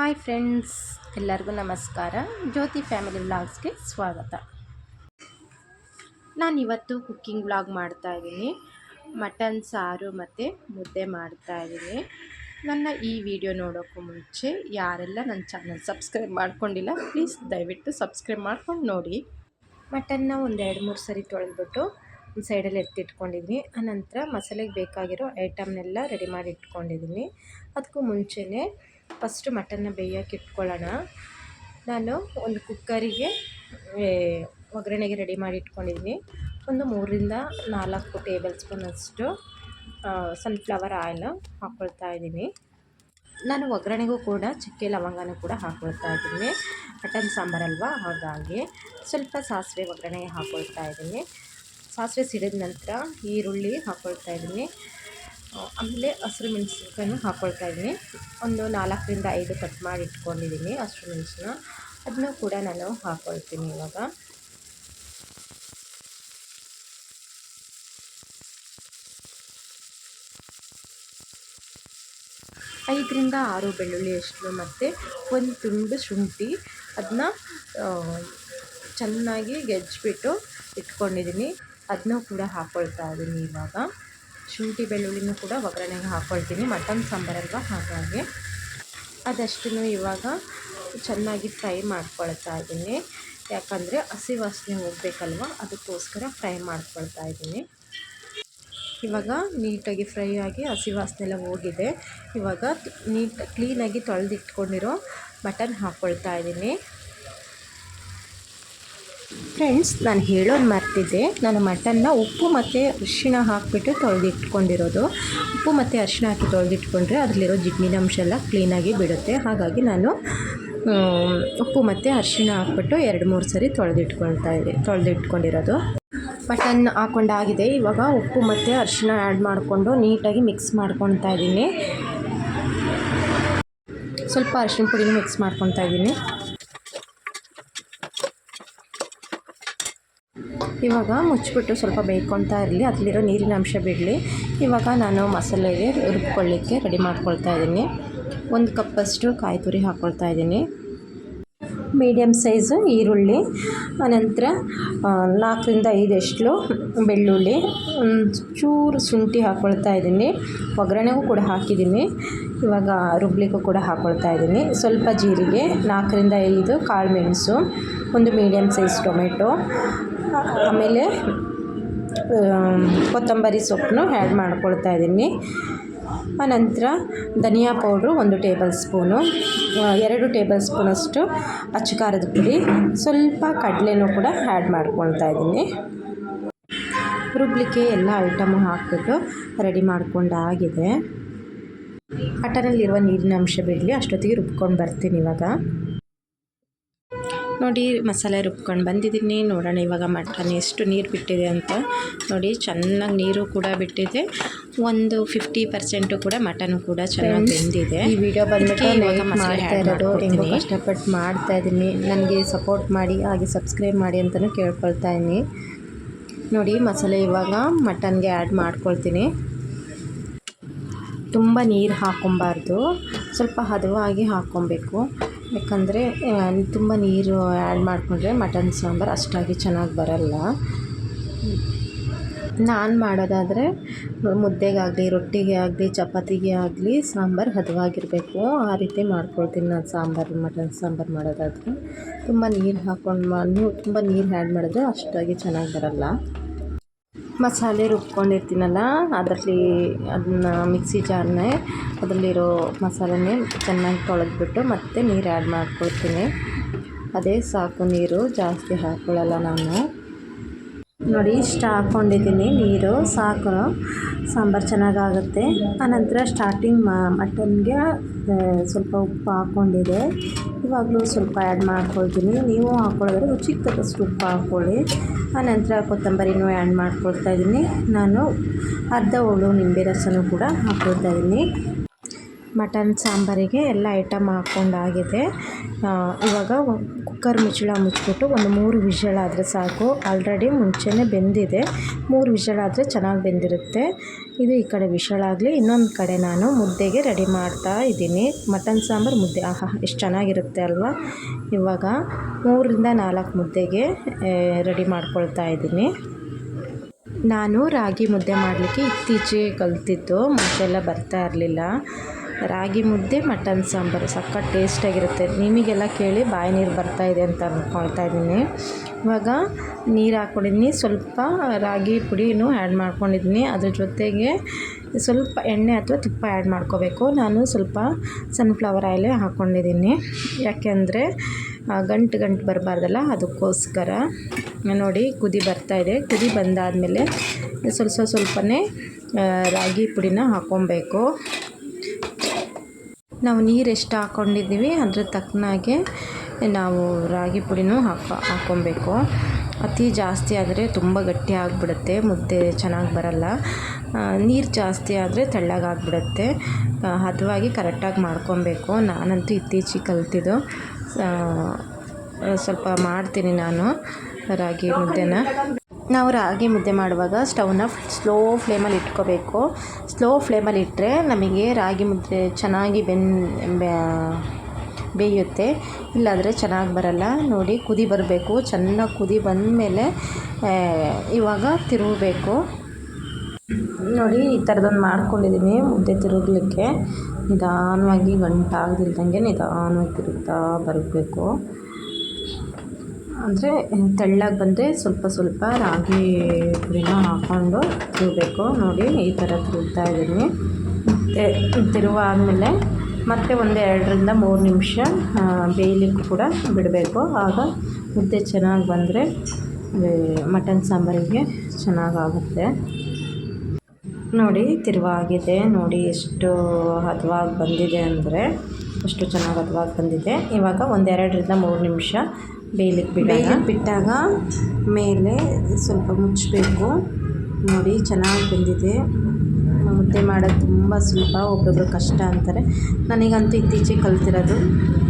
Hi friends, ಎಲ್ಲರಿಗೂ ನಮಸ್ಕಾರ. ಜ್ಯೋತಿ family ವ್ಲಾಗ್ಸ್ಗೆ ಸ್ವಾಗತ. ನಾನು ಇವತ್ತು ಕುಕ್ಕಿಂಗ್ ವ್ಲಾಗ್ ಮಾಡ್ತಾ ಇದ್ದೀನಿ. ಮಟನ್, ಸಾರು ಮತ್ತು ಮುದ್ದೆ ಮಾಡ್ತಾ ಇದ್ದೀನಿ. ನನ್ನ ಈ ವಿಡಿಯೋ ನೋಡೋಕ್ಕೂ ಮುಂಚೆ ಯಾರೆಲ್ಲ ನನ್ನ ಚಾನಲ್ ಸಬ್ಸ್ಕ್ರೈಬ್ ಮಾಡ್ಕೊಂಡಿಲ್ಲ, ಪ್ಲೀಸ್ ದಯವಿಟ್ಟು ಸಬ್ಸ್ಕ್ರೈಬ್ ಮಾಡ್ಕೊಂಡು ನೋಡಿ. ಮಟನ್ನ ಒಂದು ಎರಡು ಮೂರು ಸರಿ ತೊಳೆದ್ಬಿಟ್ಟು ಒಂದು ಸೈಡಲ್ಲಿ ಎತ್ತಿಟ್ಕೊಂಡಿದ್ದೀನಿ. ಆನಂತರ ಮಸಾಲೆಗೆ ಬೇಕಾಗಿರೋ ಐಟಮ್ನೆಲ್ಲ ರೆಡಿ ಮಾಡಿ ಇಟ್ಕೊಂಡಿದ್ದೀನಿ. ಅದಕ್ಕೂ ಮುಂಚೆನೇ ಫಸ್ಟು ಮಟನ್ನ ಬೇಯೋಕೆ ಇಟ್ಕೊಳ್ಳೋಣ. ನಾನು ಒಂದು ಕುಕ್ಕರಿಗೆ ಒಗ್ಗರಣೆಗೆ ರೆಡಿ ಮಾಡಿ ಇಟ್ಕೊಂಡಿದ್ದೀನಿ. ಒಂದು ಮೂರರಿಂದ ನಾಲ್ಕು ಟೇಬಲ್ ಸ್ಪೂನಷ್ಟು ಸನ್ಫ್ಲವರ್ ಆಯಿಲ್ ಹಾಕ್ಕೊಳ್ತಾ ಇದ್ದೀನಿ. ನಾನು ಒಗ್ಗರಣೆಗೂ ಕೂಡ ಚಕ್ಕೆ ಲವಂಗನೂ ಕೂಡ ಹಾಕ್ಕೊಳ್ತಾ ಇದ್ದೀನಿ. ಮಟನ್ ಸಾಂಬಾರಲ್ವಾ ಹಾಗಾಗಿ ಸ್ವಲ್ಪ ಸಾಸಿವೆ ಒಗ್ಗರಣೆಗೆ ಹಾಕ್ಕೊಳ್ತಾ ಇದ್ದೀನಿ. ಸಾಸಿವೆ ಸಿಡಿದ ನಂತರ ಈರುಳ್ಳಿ ಹಾಕ್ಕೊಳ್ತಾ ಇದ್ದೀನಿ. ಆಮೇಲೆ ಹಸಿರು ಮೆಣಸಿನ್ಕಾಯನ್ನು ಹಾಕ್ಕೊಳ್ತಾ ಇದ್ದೀನಿ. ಒಂದು ನಾಲ್ಕರಿಂದ ಐದು ಕಟ್ ಮಾಡಿ ಇಟ್ಕೊಂಡಿದ್ದೀನಿ ಹಸಿರು ಮೆಣಸಿನ. ಅದನ್ನ ಕೂಡ ನಾನು ಹಾಕ್ಕೊಳ್ತೀನಿ ಇವಾಗ. ಐದರಿಂದ ಆರು ಬೆಳ್ಳುಳ್ಳಿ ಅಷ್ಟು ಮತ್ತು ಒಂದು ತುಂಡು ಶುಂಠಿ ಅದನ್ನ ಚೆನ್ನಾಗಿ ಗೆಜ್ಜಿಬಿಟ್ಟು ಇಟ್ಕೊಂಡಿದ್ದೀನಿ. ಅದನ್ನೂ ಕೂಡ ಹಾಕ್ಕೊಳ್ತಾ ಇದ್ದೀನಿ ಇವಾಗ. ಶುಂಠಿ ಬೆಳ್ಳುಳ್ಳಿನೂ ಕೂಡ ಒಗ್ಗರಣೆಗೆ ಹಾಕ್ಕೊಳ್ತೀನಿ ಮಟನ್ ಸಾಂಬಾರಲ್ವ ಹಾಗಾಗಿ ಅದಷ್ಟನ್ನು ಇವಾಗ ಚೆನ್ನಾಗಿ ಫ್ರೈ ಮಾಡ್ಕೊಳ್ತಾ ಇದ್ದೀನಿ. ಯಾಕಂದರೆ ಹಸಿ ವಾಸನೆ ಹೋಗಬೇಕಲ್ವ? ಅದಕ್ಕೋಸ್ಕರ ಫ್ರೈ ಮಾಡ್ಕೊಳ್ತಾ ಇದ್ದೀನಿ. ಇವಾಗ ನೀಟಾಗಿ ಫ್ರೈ ಆಗಿ ಹಸಿ ವಾಸನೆ ಎಲ್ಲ ಹೋಗಿದೆ. ಇವಾಗ ನೀಟ್, ಕ್ಲೀನಾಗಿ ತೊಳೆದಿಟ್ಕೊಂಡಿರೋ ಮಟನ್ ಹಾಕ್ಕೊಳ್ತಾ ಇದ್ದೀನಿ. ಫ್ರೆಂಡ್ಸ್, ನಾನು ಹೇಳೋದು ಮರ್ತಿದ್ದೆ. ನಾನು ಮಟನ್ನ ಉಪ್ಪು ಮತ್ತು ಅರಿಶಿಣ ಹಾಕಿಬಿಟ್ಟು ತೊಳೆದಿಟ್ಕೊಂಡಿರೋದು. ಉಪ್ಪು ಮತ್ತು ಅರಿಶಿಣ ಹಾಕಿ ತೊಳೆದಿಟ್ಕೊಂಡ್ರೆ ಅದರಲ್ಲಿರೋ ಜಿಡ್ನಿನ ಅಂಶ ಎಲ್ಲ ಕ್ಲೀನಾಗಿ ಬಿಡುತ್ತೆ. ಹಾಗಾಗಿ ನಾನು ಉಪ್ಪು ಮತ್ತು ಅರಿಶಿಣ ಹಾಕ್ಬಿಟ್ಟು ಎರಡು ಮೂರು ಸರಿ ತೊಳೆದಿಟ್ಕೊಳ್ತಾ ಇದೆ ತೊಳೆದಿಟ್ಕೊಂಡಿರೋದು. ಮಟನ್ ಹಾಕೊಂಡಾಗಿದೆ. ಇವಾಗ ಉಪ್ಪು ಮತ್ತು ಅರಿಶಿಣ ಆ್ಯಡ್ ಮಾಡಿಕೊಂಡು ನೀಟಾಗಿ ಮಿಕ್ಸ್ ಮಾಡ್ಕೊತಾ ಇದ್ದೀನಿ. ಸ್ವಲ್ಪ ಅರಿಶಿಣ ಪುಡಿನ ಮಿಕ್ಸ್ ಮಾಡ್ಕೊತಾ ಇದ್ದೀನಿ. ಇವಾಗ ಮುಚ್ಚಿಬಿಟ್ಟು ಸ್ವಲ್ಪ ಬೇಯ್ಕೊತಾ ಇರಲಿ, ಅದರಲ್ಲಿರೋ ನೀರಿನ ಅಂಶ ಬಿಡಲಿ. ಇವಾಗ ನಾನು ಮಸಾಲೆಗೆ ರುಬ್ಕೊಳ್ಳಿಕ್ಕೆ ರೆಡಿ ಮಾಡ್ಕೊಳ್ತಾ ಇದ್ದೀನಿ. ಒಂದು ಕಪ್ಪಷ್ಟು ಕಾಯಿ ತುರಿ ಹಾಕ್ಕೊಳ್ತಾ ಇದ್ದೀನಿ. ಮೀಡಿಯಮ್ ಸೈಜು ಈರುಳ್ಳಿ, ಆನಂತರ ನಾಲ್ಕರಿಂದ ಐದಷ್ಟು ಬೆಳ್ಳುಳ್ಳಿ ಚೂರು ಶುಂಠಿ ಹಾಕ್ಕೊಳ್ತಾ ಇದ್ದೀನಿ. ಒಗ್ಗರಣೆಗೂ ಕೂಡ ಹಾಕಿದ್ದೀನಿ. ಇವಾಗ ರುಬ್ಲಿಕ್ಕೂ ಕೂಡ ಹಾಕ್ಕೊಳ್ತಾ ಇದ್ದೀನಿ. ಸ್ವಲ್ಪ ಜೀರಿಗೆ, ನಾಲ್ಕರಿಂದ ಐದು ಕಾಳು ಮೆಣಸು ಒಂದು ಮೀಡಿಯಮ್ ಸೈಜ್ ಟೊಮೆಟೊ ಆಮೇಲೆ ಕೊತ್ತಂಬರಿ ಸೊಪ್ಪನ್ನು ಆ್ಯಡ್ ಮಾಡ್ಕೊಳ್ತಾ ಇದ್ದೀನಿ. ಆನಂತರ ಧನಿಯಾ ಪೌಡ್ರು ಒಂದು ಟೇಬಲ್ ಸ್ಪೂನು ಎರಡು ಟೇಬಲ್ ಸ್ಪೂನಷ್ಟು ಅಚ್ಚು ಖಾರದ ಪುಡಿ, ಸ್ವಲ್ಪ ಕಡಲೆನೂ ಕೂಡ ಆ್ಯಡ್ ಮಾಡ್ಕೊಳ್ತಾ ಇದ್ದೀನಿ. ರುಬ್ಲಿಕ್ಕೆ ಎಲ್ಲ ಐಟಮು ಹಾಕಿಬಿಟ್ಟು ರೆಡಿ ಮಾಡ್ಕೊಂಡಾಗಿದೆ ಮಟನಲ್ಲಿರುವ ನೀರಿನ ಅಂಶ ಬಿಡಲಿ, ಅಷ್ಟೊತ್ತಿಗೆ ರುಬ್ಕೊಂಡು ಬರ್ತೀನಿ ಇವಾಗ. ನೋಡಿ ಮಸಾಲೆ ರುಬ್ಕೊಂಡು ಬಂದಿದ್ದೀನಿ. ನೋಡೋಣ ಇವಾಗ ಮಟನ್ ಎಷ್ಟು ನೀರು ಬಿಟ್ಟಿದೆ ಅಂತ ನೋಡಿ ಚೆನ್ನಾಗಿ ನೀರು ಕೂಡ ಬಿಟ್ಟಿದೆ. ಒಂದು ಫಿಫ್ಟಿ ಪರ್ಸೆಂಟು ಕೂಡ ಮಟನ್ ಕೂಡ ಚೆನ್ನಾಗಿ ಬೆಂದಿದೆ. ಈ ವಿಡಿಯೋ ಬಂದ್ಬಿಟ್ಟು ಇವಾಗ ಮಾಡ್ತಾ ಇರೋದು ಹೆಂಗೋ ಕಷ್ಟಪಟ್ಟು ಮಾಡ್ತಾ ಇದ್ದೀನಿ. ನನಗೆ ಸಪೋರ್ಟ್ ಮಾಡಿ ಹಾಗೆ ಸಬ್ಸ್ಕ್ರೈಬ್ ಮಾಡಿ ಅಂತಲೂ ಕೇಳ್ಕೊಳ್ತಾ ಇದ್ದೀನಿ. ನೋಡಿ ಮಸಾಲೆ ಇವಾಗ ಮಟನ್ಗೆ ಆ್ಯಡ್ ಮಾಡ್ಕೊಳ್ತೀನಿ. ತುಂಬ ನೀರು ಹಾಕೊಬಾರ್ದು. ಸ್ವಲ್ಪ ಹದವಾಗಿ ಹಾಕ್ಕೊಬೇಕು ಯಾಕಂದರೆ ತುಂಬ ನೀರು ಆ್ಯಡ್ ಮಾಡಿಕೊಂಡ್ರೆ ಮಟನ್ ಸಾಂಬಾರು ಅಷ್ಟಾಗಿ ಚೆನ್ನಾಗಿ ಬರಲ್ಲ. ನಾನು ಮಾಡೋದಾದರೆ, ಮುದ್ದೆಗಾಗಲಿ, ರೊಟ್ಟಿಗೆ ಆಗಲಿ, ಚಪಾತಿಗೆ ಆಗಲಿ ಸಾಂಬಾರು ಹದವಾಗಿರಬೇಕು. ಆ ರೀತಿ ಮಾಡ್ಕೊಳ್ತೀನಿ ನಾನು ಸಾಂಬಾರು, ಮಟನ್ ಸಾಂಬಾರು ಮಾಡೋದಾದರೆ. ತುಂಬ ನೀರು ಹಾಕ್ಕೊಂಡು ಮಾ ತುಂಬ ನೀರು ಆ್ಯಡ್ ಮಾಡಿದ್ರೆ ಅಷ್ಟಾಗಿ ಚೆನ್ನಾಗಿ ಬರಲ್ಲ. ಮಸಾಲೆ ರುಬ್ಕೊಂಡಿರ್ತೀನಲ್ಲ, ಅದರಲ್ಲಿ ಅದನ್ನ ಮಿಕ್ಸಿ ಜಾರ್ನೇ ಅದರಲ್ಲಿರೋ ಮಸಾಲೆನೇ ಚೆನ್ನಾಗಿ ತೊಳೆದ್ಬಿಟ್ಟು ಮತ್ತೆ ನೀರು ಆ್ಯಡ್ ಮಾಡ್ಕೊಳ್ತೀನಿ ಅದೇ ಸಾಕು ನೀರು, ಜಾಸ್ತಿ ಹಾಕ್ಕೊಳ್ಳಲ್ಲ ನಾನು. ನೋಡಿ, ಇಷ್ಟು ಹಾಕ್ಕೊಂಡಿದ್ದೀನಿ ನೀರು, ಸಾಕು, ಸಾಂಬಾರು ಚೆನ್ನಾಗಾಗುತ್ತೆ. ಆನಂತರ ಸ್ಟಾರ್ಟಿಂಗ್ ಮಟನ್ಗೆ ಸ್ವಲ್ಪ ಉಪ್ಪು ಹಾಕ್ಕೊಂಡಿದೆ ಇವಾಗಲೂ ಸ್ವಲ್ಪ ಆ್ಯಡ್ ಮಾಡ್ಕೊಳ್ತೀನಿ. ನೀವು ಹಾಕ್ಕೊಳ್ಳೋದ್ರೆ ರುಚಿಗೆ ತಕ್ಕಷ್ಟು ಉಪ್ಪು ಹಾಕ್ಕೊಳ್ಳಿ ಆನಂತರ ಕೊತ್ತಂಬರಿನೂ ಆ್ಯಡ್ ಮಾಡ್ಕೊಳ್ತಾ ಇದ್ದೀನಿ. ನಾನು ಅರ್ಧ ಹೋಳು ನಿಂಬೆ ರಸನೂ ಕೂಡ ಹಾಕ್ಕೊಳ್ತಾ ಇದ್ದೀನಿ. ಮಟನ್ ಸಾಂಬಾರಿಗೆ ಎಲ್ಲ ಐಟಮ್ ಹಾಕ್ಕೊಂಡಾಗಿದೆ ಇವಾಗ ಕುಕ್ಕರ್ ಮುಚ್ಚಳ ಮುಚ್ಚಿಬಿಟ್ಟು ಒಂದು ಮೂರು ವಿಷಲಾದರೆ ಸಾಕು. ಆಲ್ರೆಡಿ ಮುಂಚೆನೇ ಬೆಂದಿದೆ. ಮೂರು ವಿಷಲಾದರೆ ಚೆನ್ನಾಗಿ ಬೆಂದಿರುತ್ತೆ. ಇದು ಈ ಕಡೆ ವಿಷಲಾಗಲಿ ಇನ್ನೊಂದು ಕಡೆ ನಾನು ಮುದ್ದೆಗೆ ರೆಡಿ ಮಾಡ್ತಾ ಇದ್ದೀನಿ. ಮಟನ್ ಸಾಂಬಾರು ಮುದ್ದೆ, ಆಹಾ, ಎಷ್ಟು ಚೆನ್ನಾಗಿರುತ್ತೆ ಅಲ್ವಾ? ಇವಾಗ ಮೂರರಿಂದ ನಾಲ್ಕು ಮುದ್ದೆಗೆ ರೆಡಿ ಮಾಡ್ಕೊಳ್ತಾ ಇದ್ದೀನಿ. ನಾನು ರಾಗಿ ಮುದ್ದೆ ಮಾಡಲಿಕ್ಕೆ ಇತ್ತೀಚೆಗೆ ಕಲ್ತಿದ್ದು ಮುಂಚೆಲ್ಲ ಬರ್ತಾ ಇರಲಿಲ್ಲ. ರಾಗಿ ಮುದ್ದೆ, ಮಟನ್ ಸಾಂಬಾರು. ಸಖತ್ ಟೇಸ್ಟಾಗಿರುತ್ತೆ ನಿಮಗೆಲ್ಲ ಕೇಳಿ ಬಾಯಿ ನೀರು ಬರ್ತಾ ಇದೆ ಅಂತ ಅಂದ್ಕೊಳ್ತಾ ಇದ್ದೀನಿ. ಇವಾಗ ನೀರು ಹಾಕ್ಕೊಂಡಿದ್ದೀನಿ ಸ್ವಲ್ಪ ರಾಗಿ ಪುಡಿನೂ ಆ್ಯಡ್ ಮಾಡ್ಕೊಂಡಿದ್ದೀನಿ. ಅದ್ರ ಜೊತೆಗೆ ಸ್ವಲ್ಪ ಎಣ್ಣೆ ಅಥವಾ ತುಪ್ಪ ಆ್ಯಡ್ ಮಾಡ್ಕೋಬೇಕು. ನಾನು ಸ್ವಲ್ಪ ಸನ್ಫ್ಲವರ್ ಆಯಿಲೇ ಹಾಕ್ಕೊಂಡಿದ್ದೀನಿ ಯಾಕೆಂದರೆ ಗಂಟು ಗಂಟು ಬರಬಾರ್ದಲ್ಲ? ಅದಕ್ಕೋಸ್ಕರ. ನೋಡಿ, ಕುದಿ ಬರ್ತಾ ಇದೆ. ಕುದಿ ಬಂದಾದಮೇಲೆ ಸ್ವಲ್ಪ ಸ್ವಲ್ಪ ಸ್ವಲ್ಪನೇ ರಾಗಿ ಪುಡಿನ ಹಾಕ್ಕೊಬೇಕು. ನಾವು ನೀರು ಎಷ್ಟು ಹಾಕ್ಕೊಂಡಿದ್ದೀವಿ ಅದ್ರ ತಕ್ಕನಾಗೆ ನಾವು ರಾಗಿ ಪುಡಿನೂ ಹಾಕ ಹಾಕ್ಕೊಬೇಕು ಅತಿ ಜಾಸ್ತಿ ಆದರೆ ತುಂಬ ಗಟ್ಟಿ ಆಗಿಬಿಡುತ್ತೆ, ಮುದ್ದೆ ಚೆನ್ನಾಗಿ ಬರಲ್ಲ. ನೀರು ಜಾಸ್ತಿ ಆದರೆ ತೆಳ್ಳಗಾಗ್ಬಿಡುತ್ತೆ ಹದವಾಗಿ ಕರೆಕ್ಟಾಗಿ ಮಾಡ್ಕೊಬೇಕು. ನಾನಂತೂ ಇತ್ತೀಚೆಗೆ ಕಲ್ತಿದ್ದು. ಸ್ವಲ್ಪ ಮಾಡ್ತೀನಿ ನಾನು ರಾಗಿ ಮುದ್ದೆನ. ನಾವು ರಾಗಿ ಮುದ್ದೆ ಮಾಡುವಾಗ ಸ್ಟವ್ನ ಸ್ಲೋ ಫ್ಲೇಮಲ್ಲಿ ಇಟ್ಕೋಬೇಕು. ಸ್ಲೋ ಫ್ಲೇಮಲ್ಲಿ ಇಟ್ಟರೆ ನಮಗೆ ರಾಗಿ ಮುದ್ದೆ ಚೆನ್ನಾಗಿ ಬೆನ್ ಬೇಯುತ್ತೆ. ಇಲ್ಲಾದರೆ ಚೆನ್ನಾಗಿ ಬರಲ್ಲ. ನೋಡಿ, ಕುದಿ ಬರಬೇಕು. ಚೆನ್ನಾಗಿ ಕುದಿ ಬಂದಮೇಲೆ ಇವಾಗ ತಿರುಗಬೇಕು. ನೋಡಿ, ಈ ಥರದೊಂದು ಮಾಡ್ಕೊಂಡಿದ್ದೀನಿ ಮುದ್ದೆ ತಿರುಗಲಿಕ್ಕೆ. ನಿಧಾನವಾಗಿ ಗಂಟಾಗದಿಲ್ದಂಗೆ ನಿಧಾನವಾಗಿ ತಿರುಗ್ತಾ ಬರಬೇಕು. ಅಂದರೆ ತೆಳ್ಳಗೆ ಬಂದರೆ ಸ್ವಲ್ಪ ಸ್ವಲ್ಪ ರಾಗಿ ಪುಡಿನ ಹಾಕ್ಕೊಂಡು ತಿರುಗಬೇಕು ನೋಡಿ, ಈ ಥರ ತಿರುಗ್ತಾ ಇದ್ದೀನಿ. ತಿರುವ ಆದಮೇಲೆ ಮತ್ತೆ ಒಂದು ಎರಡರಿಂದ ಮೂರು ನಿಮಿಷ ಬೇಯಲಿಕ್ಕೂ ಕೂಡ ಬಿಡಬೇಕು. ಆಗ ಮುದ್ದೆ ಚೆನ್ನಾಗಿ ಬಂದರೆ ಮಟನ್ ಸಾಂಬಾರಿಗೆ ಚೆನ್ನಾಗಾಗುತ್ತೆ. ನೋಡಿ, ತಿರುವಾಗಿದೆ. ನೋಡಿ, ಎಷ್ಟು ಹದವಾಗಿ ಬಂದಿದೆ ಅಂದರೆ ಅಷ್ಟು ಚೆನ್ನಾಗಿ ಹದವಾಗಿ ಬಂದಿದೆ. ಇವಾಗ ಒಂದೆರಡರಿಂದ ಮೂರು ನಿಮಿಷ ಬೇಯಲಿಕ್ಕೆ ಬಿಡ ಬೇಯಲಿಕ್ಕೆ ಬಿಟ್ಟಾಗ ಮೇಲೆ ಸ್ವಲ್ಪ ಮುಚ್ಚಬೇಕು. ನೋಡಿ, ಚೆನ್ನಾಗಿ ಬಂದಿದೆ. ಮುದ್ದೆ ಮಾಡೋದು ತುಂಬ ಸುಲಭ, ಒಬ್ಬೊಬ್ರು ಕಷ್ಟ ಅಂತಾರೆ. ನನಗಂತೂ ಇತ್ತೀಚೆಗೆ ಕಲ್ತಿರೋದು.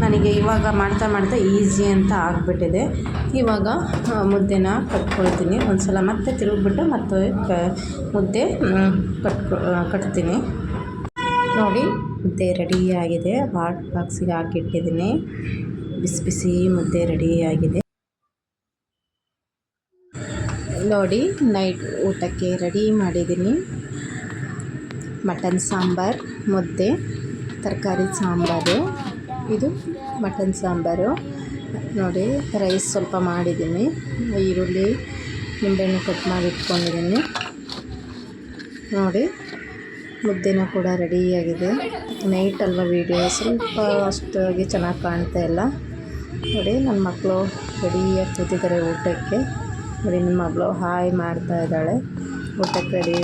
ನನಗೆ ಇವಾಗ ಮಾಡ್ತಾ ಮಾಡ್ತಾ ಈಸಿ ಅಂತ ಆಗಿಬಿಟ್ಟಿದೆ. ಇವಾಗ ಮುದ್ದೆನ ಕಟ್ಕೊಳ್ತೀನಿ. ಒಂದು ಸಲ ಮತ್ತೆ ತಿರುಗಿಬಿಟ್ಟು ಮತ್ತೆ ಕ ಮುದ್ದೆ ಕಟ್ಕೊ ಕಟ್ತೀನಿ. ನೋಡಿ, ಮುದ್ದೆ ರೆಡಿಯಾಗಿದೆ ಹಾಟ್ ಬಾಕ್ಸಿಗೆ ಹಾಕಿಟ್ಟಿದ್ದೀನಿ. ಬಿಸಿ ಬಿಸಿ ಮುದ್ದೆ ರೆಡಿಯಾಗಿದೆ. ನೋಡಿ, ನೈಟ್ ಊಟಕ್ಕೆ ರೆಡಿ ಮಾಡಿದ್ದೀನಿ. ಮಟನ್ ಸಾಂಬಾರ್, ಮುದ್ದೆ, ತರಕಾರಿ ಸಾಂಬಾರು. ಇದು ಮಟನ್ ಸಾಂಬಾರು. ನೋಡಿ, ರೈಸ್ ಸ್ವಲ್ಪ ಮಾಡಿದ್ದೀನಿ. ಈರುಳ್ಳಿ, ನಿಂಬೆಹಣ್ಣು ಕಟ್ ಮಾಡಿ ಇಟ್ಕೊಂಡಿದ್ದೀನಿ. ನೋಡಿ, ಮುದ್ದೆನೂ ಕೂಡ ರೆಡಿಯಾಗಿದೆ. ನೈಟ್ ಅಲ್ವಾ ವೀಡಿಯೋ? ಸ್ವಲ್ಪ ಅಷ್ಟಾಗಿ ಚೆನ್ನಾಗಿ ಕಾಣ್ತಾ ಇಲ್ಲ. ನೋಡಿ ನನ್ನ ಮಕ್ಕಳು ರೆಡಿಯಾಗಿ ಕೂತಿದ್ದಾರೆ ಊಟಕ್ಕೆ. ನೋಡಿ ನನ್ನ ಮಗಳು ಹಾಯ್ ಮಾಡ್ತಾ ಇದ್ದಾಳೆ. ಊಟಕ್ಕೆ ರೆಡಿ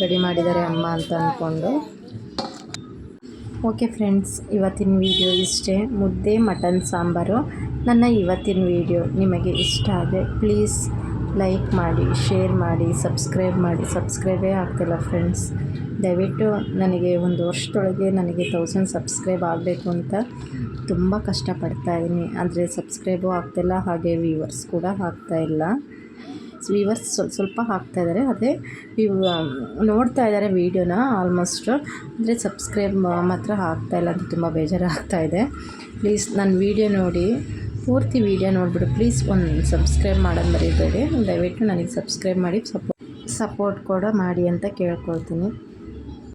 ರೆಡಿ ಮಾಡಿದ್ದಾರೆ ಅಮ್ಮ ಅಂತ ಅಂದ್ಕೊಂಡು ಓಕೆ ಫ್ರೆಂಡ್ಸ್ ಇವತ್ತಿನ ವಿಡಿಯೋ ಇಷ್ಟೇ. ಮುದ್ದೆ, ಮಟನ್, ಸಾಂಬಾರು. ನನ್ನ ಇವತ್ತಿನ ವಿಡಿಯೋ ನಿಮಗೆ ಇಷ್ಟ ಆದರೆ ಪ್ಲೀಸ್ ಲೈಕ್ ಮಾಡಿ ಶೇರ್ ಮಾಡಿ ಸಬ್ಸ್ಕ್ರೈಬ್ ಮಾಡಿ. ಸಬ್ಸ್ಕ್ರೈಬೇ ಆಗ್ತಿಲ್ಲ ಫ್ರೆಂಡ್ಸ್ ದಯವಿಟ್ಟು ನನಗೆ ಒಂದು ವರ್ಷದೊಳಗೆ ನನಗೆ ತೌಸಂಡ್ ಸಬ್ಸ್ಕ್ರೈಬ್ ಆಗಬೇಕು ಅಂತ ತುಂಬ ಕಷ್ಟಪಡ್ತಾ ಇದ್ದೀನಿ. ಆದರೆ ಸಬ್ಸ್ಕ್ರೈಬು ಆಗ್ತಿಲ್ಲ, ಹಾಗೆ ವ್ಯೂವರ್ಸ್ ಕೂಡ ಆಗ್ತಾ ಇಲ್ಲ. ವ್ಯೂವರ್ಸ್ ಸ್ವಲ್ಪ ಸ್ವಲ್ಪ ಹಾಕ್ತಾ ಇದ್ದಾರೆ ಅದೇ ನೋಡ್ತಾ ಇದ್ದಾರೆ ವೀಡಿಯೋನ ಆಲ್ಮೋಸ್ಟ್ ಅಂದರೆ ಸಬ್ಸ್ಕ್ರೈಬ್ ಮಾತ್ರ ಆಗ್ತಾ ಇಲ್ಲ ಅಂತ ತುಂಬ ಬೇಜಾರಾಗ್ತಾ ಇದೆ. ಪ್ಲೀಸ್ ನನ್ನ ವೀಡಿಯೋ ನೋಡಿ, ಪೂರ್ತಿ ವೀಡಿಯೋ ನೋಡಿಬಿಟ್ಟು ಪ್ಲೀಸ್ ಒಂದು ಸಬ್ಸ್ಕ್ರೈಬ್ ಮಾಡೋದು ಮರಿಬೇಡಿ. ದಯವಿಟ್ಟು ನನಗೆ ಸಬ್ಸ್ಕ್ರೈಬ್ ಮಾಡಿ ಸಪೋರ್ಟ್ ಸಪೋರ್ಟ್ ಕೂಡ ಮಾಡಿ ಅಂತ ಕೇಳ್ಕೊಳ್ತೀನಿ.